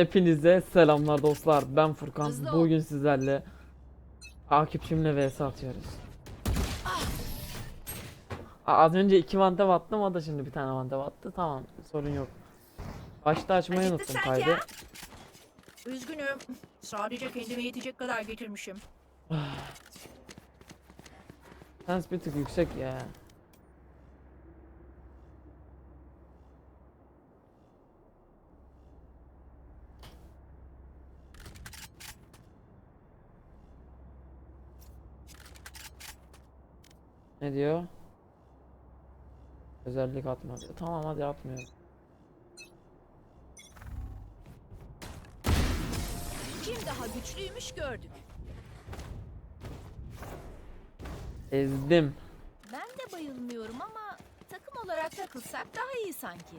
Hepinize selamlar dostlar. Ben Furkan. Bugün sizlerle takipçimle vs atıyoruz. Aa, Az önce iki vante attım o da şimdi bir tane vante attı. Tamam sorun yok. Başta açmayı unuttum kaydı. Üzgünüm. Sadece kendime yetecek kadar getirmişim. Sens bir tık yüksek ya. Ne diyor? Özellik atma diyor. Tamam hadi atmıyorum. Kim daha güçlüymüş gördük. Ezdim. Ben de bayılmıyorum ama takım olarak takılsak daha iyi sanki.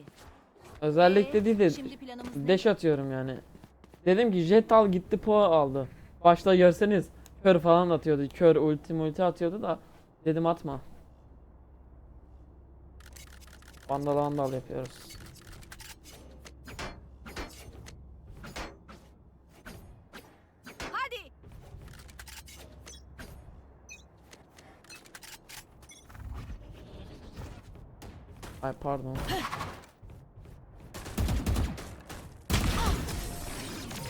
Özellik Ee, dediği de? Deş atıyorum yani. Dedim ki jet al gitti po aldı. Başta görseniz kör falan atıyordu. Kör ulti multi atıyordu da dedim atma. Vandal vandal yapıyoruz. Hadi. Ay pardon.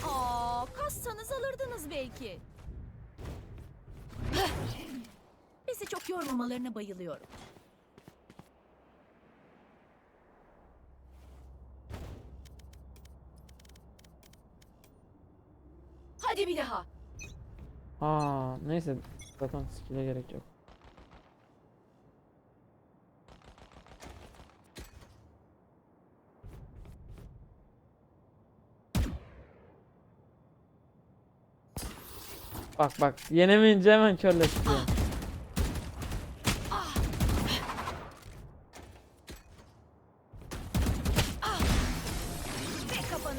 Aa, kassanız alırdınız belki. Bizi çok yormamalarına bayılıyorum. Hadi bir daha. Aa neyse zaten skill'e gerek yok. Bak bak yenemeyince hemen körleştiriyor.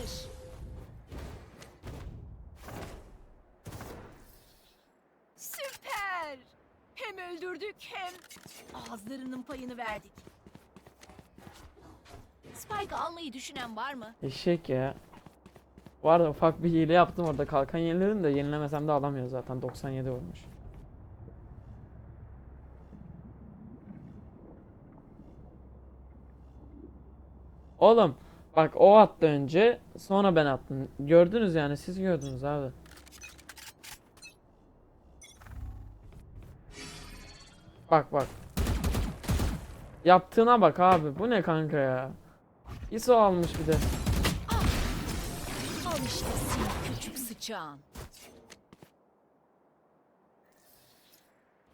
Kapanış. Süper. Hem öldürdük hem ağızlarının payını verdik. Spike almayı düşünen var mı? Eşek ya. Bu arada ufak bir hile yaptım orada kalkan yeniledim de yenilemesem de alamıyor zaten 97 olmuş. Oğlum bak o attı önce sonra ben attım. Gördünüz yani siz gördünüz abi. Bak bak. Yaptığına bak abi. Bu ne kanka ya? ISO almış bir de. Al işte seni küçük sıçağın.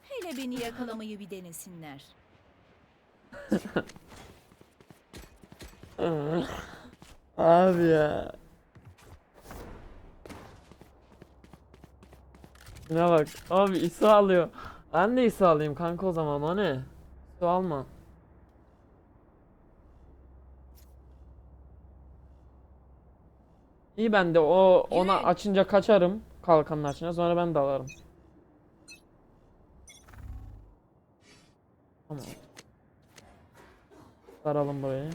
Hele beni yakalamayı bir denesinler. Abi ya. Şuna bak. Abi ISO alıyor. Ben de ISO alayım kanka o zaman o ne? ISO alma. İyi ben de o ona açınca kaçarım kalkanın açınca sonra ben de alırım. Tamam. Saralım burayı.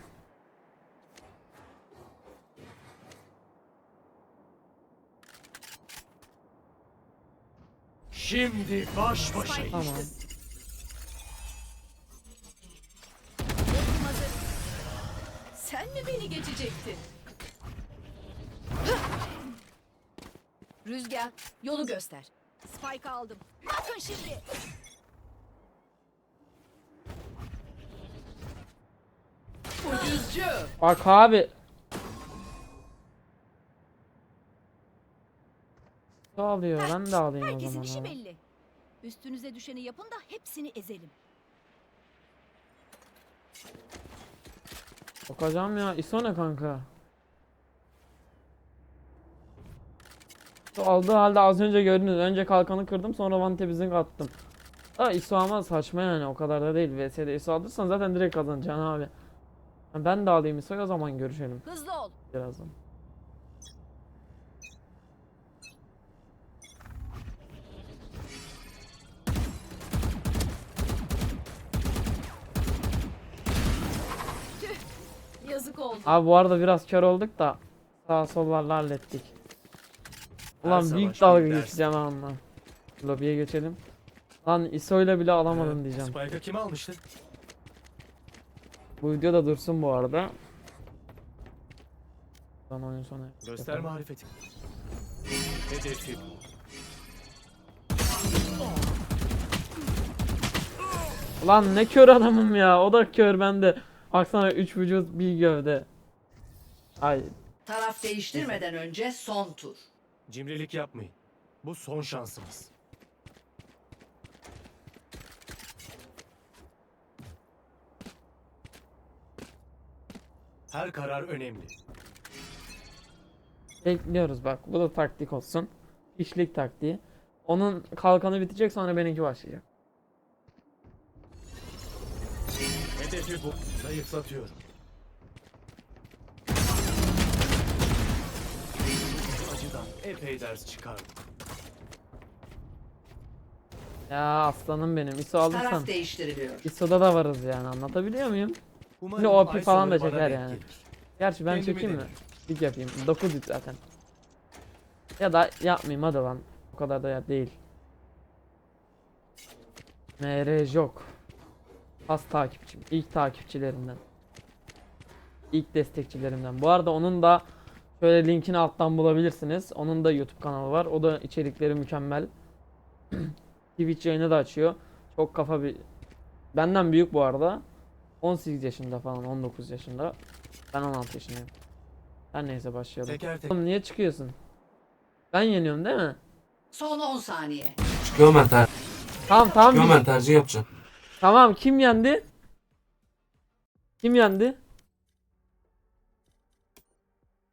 Şimdi baş başayız. Tamam. Sen mi beni geçecektin? Rüzgar, yolu göster. Spike aldım. Bakın şimdi. Ucuzcu. Bak abi. Ne alıyor? Ben de alayım o Herkesin zaman. işi abi. belli. Üstünüze düşeni yapın da hepsini ezelim. Bakacağım ya. ISO ne kanka? ISO aldığı halde az önce gördünüz. Önce kalkanı kırdım sonra one tap'ini attım. Ha ISO ama saçma yani o kadar da değil. VS'de ISO alırsan zaten direkt kazanacaksın abi. Ben de alayım ISO'yu o zaman görüşelim Hızlı ol. birazdan. Oldu. Abi bu arada biraz kör olduk da Sağ sollarla hallettik. Her Ulan savaş büyük bir dalga geçeceğim ha onunla. Lobiye geçelim. Lan ISO'yla bile alamadım Ee, diyeceğim. Spike'ı kim almıştı? Bu video da dursun bu arada. Lan oyun sonu. Göster marifeti. Hedefi bu. Lan ne kör adamım ya. O da kör bende. Baksana 3 vücut bir gövde. Ay Taraf değiştirmeden önce son tur. Cimrilik yapmayın. Bu son şansımız. Her karar önemli. bekliyoruz bak. Bu da taktik olsun. İşlik taktiği. Onun kalkanı bitecek sonra benimki başlayacak. Zayıflatıyorum. Bu acıdan epey ders çıkardım. Ya aslanım benim. ISO alırsan. Taraf değiştiriliyor. ISO'da da varız yani anlatabiliyor muyum? Yine OP falan da çeker yani. Gerçi ben Kendimi çekeyim mi? Dik yapayım. 9 bit zaten. Ya da yapmayayım hadi lan. O kadar da ya değil. MR yok. Has takipçim. İlk takipçilerimden. İlk destekçilerimden. Bu arada onun da şöyle linkini alttan bulabilirsiniz. Onun da YouTube kanalı var. O da içerikleri mükemmel. Twitch yayını da açıyor. Çok kafa bir... Benden büyük bu arada. 18 yaşında falan 19 yaşında. Ben 16 yaşındayım. Her neyse başlayalım. Teker teker. Oğlum niye çıkıyorsun? Ben yeniyorum değil mi? Son 10 saniye. Çıkıyorum ben ter Tamam tamam. çıkıyorum ben tercih yapacağım. Tamam kim yendi? Kim yendi?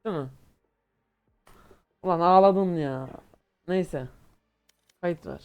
Değil mi? Ulan ağladın ya. Neyse. Kayıt ver.